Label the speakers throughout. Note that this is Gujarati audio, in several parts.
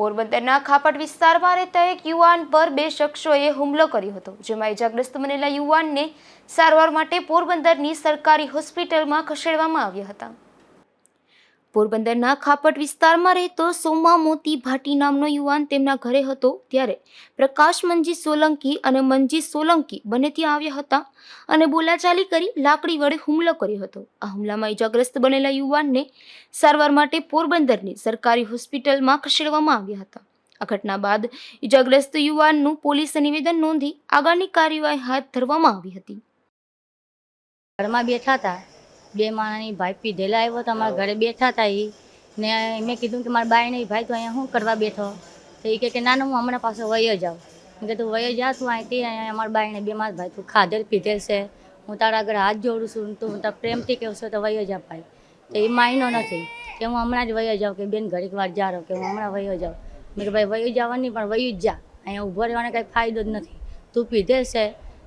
Speaker 1: પોરબંદરના ખાપટ વિસ્તારમાં રહેતા એક યુવાન પર બે શખ્સોએ હુમલો કર્યો હતો, જેમાં ઇજાગ્રસ્ત બનેલા યુવાનને સારવાર માટે પોરબંદરની સરકારી હોસ્પિટલમાં ખસેડવામાં આવ્યા હતા. પોરબંદરના ખાપટ વિસ્તારમાં રહેતો સોમા મોતી ભાટી નામનો યુવાન તેમના ઘરે હતો ત્યારે પ્રકાશ મંજી સોલંકી અને મંજી સોલંકી બંને ત્યાં આવ્યા હતા અને બોલાચાલી કરી લાકડી વડે હુમલો કર્યો હતો. આ હુમલામાં ઇજાગ્રસ્ત બનેલા યુવાનને સારવાર માટે પોરબંદરની સરકારી હોસ્પિટલમાં ખસેડવામાં આવ્યા હતા. આ ઘટના બાદ ઇજાગ્રસ્ત યુવાનનું પોલીસે નિવેદન નોંધી આગળની કાર્યવાહી હાથ ધરવામાં આવી હતી.
Speaker 2: ઘરમાં બેઠા હતા. બે માણાની ભાઈ પીધેલા આવ્યો તો અમારા ઘરે બેઠા હતા એ ને મેં કીધું કે મારા બાઈ ભાઈ તો અહીંયા શું કરવા બેઠો? તો એ કહે કે ના હું હમણાં પાછો વયો જાઉં. મેં કીધું, વયો જા તું અહીંથી અમારા બાઈને બે મારા ભાઈ તું ખાધેલ પીધેલ છે. હું તારા આગળ હાથ જોડું છું, તું તારા પ્રેમથી કહું છું તો વયો જા ભાઈ. તો એ માયનો નથી કે હું હમણાં જ વયો જાઉં કે બેન ઘડીક વાર જા કે હું હમણાં વયો જાઉં. મેં કે ભાઈ, વયો જવાની પણ વયું જ જા. અહીંયા ઊભો રહેવાનો કંઈ ફાયદો જ નથી. તું પીધેલ છે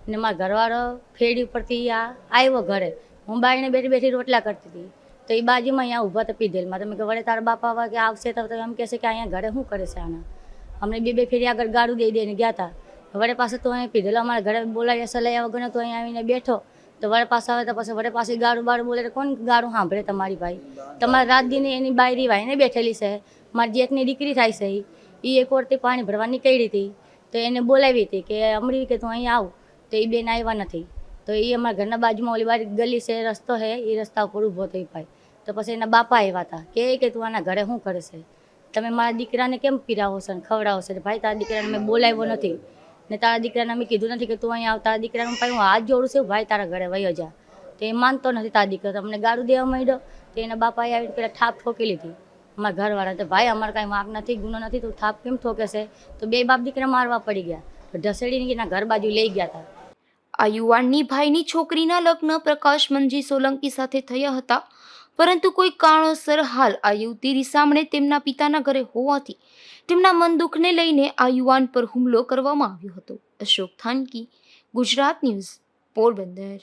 Speaker 2: ને મારા ઘરવાળો ફેરી ઉપરથી આ આવ્યો ઘરે. હું બાઈને બેઠી બેઠી રોટલા કરતી હતી. તો એ બાજુમાં અહીંયા ઊભા હતા પીધેલમાં. તમે કે વળે તારા બાપા આવા કે આવશે તો એમ કહેશે કે અહીંયા ઘરે શું કરે છે આના? અમને બે બે ફેરી આગળ ગાળું દઈ દઈને ગયા હતા. વડે પાસે તો અહીંયા પીધેલો, અમારા ઘરે બોલાવ્યા સલાયા વગરનો તો અહીંયા આવીને બેઠો. તો વડે પાસે આવે તો પછી વડે પાસે ગાળું બાળું બોલે કોણ ગાળું સાંભળે તમારી ભાઈ? તમારા રાત દીને એની બાયરી વાઈને બેઠેલી છે. મારી જેઠની દીકરી થાય છે એ એક વરથી પાણી ભરવા નીકળી હતી. તો એને બોલાવી હતી કે, અમરી કે તું અહીં આવ. તો એ બેન આવ્યા નથી. તો એ અમારા ઘરના બાજુમાં ઓલી બારી ગલી છે, રસ્તો છે, એ રસ્તા ઉપર ઊભો થઈ ભાઈ તો પછી એના બાપા આવ્યા હતા. કે કે તું આના ઘરે શું કરે છે તમે મારા દીકરાને કેમ પીરાવો છો ને ખવડાવો છો? ભાઈ, તારા દીકરાને મેં બોલાવ્યો નથી. ને તારા દીકરાને મેં કીધું નથી કે તું અહીંયા આવ. તારા દીકરાને ભાઈ હું હાથ જોડું છું. ભાઈ, તારા ઘરે વયો જા. તો એ માનતો નથી તારા દીકરો. તમને ગાળું દેવા માંડ્યો? તો એના બાપાએ આવીને પેલા ઠાપ ઠોકી લીધી. અમારા ઘરવાળા તો ભાઈ, અમારે કાંઈ વાંક નથી, ગુનો નથી. તું થાપ કેમ ઠોકે છે? તો બે બાપ દીકરા મારવા પડી ગયા. ઢસેડીને એના ઘર બાજુ લઈ ગયા હતા.
Speaker 1: આ યુવાનની ભાઈની છોકરીના લગ્ન પ્રકાશ મંજી સોલંકી સાથે થયા હતા. પરંતુ કોઈ કારણોસર હાલ આ યુવતી રીસામણે તેમના પિતાના ઘરે હોવાથી તેમના મન દુઃખને લઈને આ યુવાન પર હુમલો કરવામાં આવ્યો હતો. અશોક થાનકી, ગુજરાત ન્યૂઝ, પોરબંદર.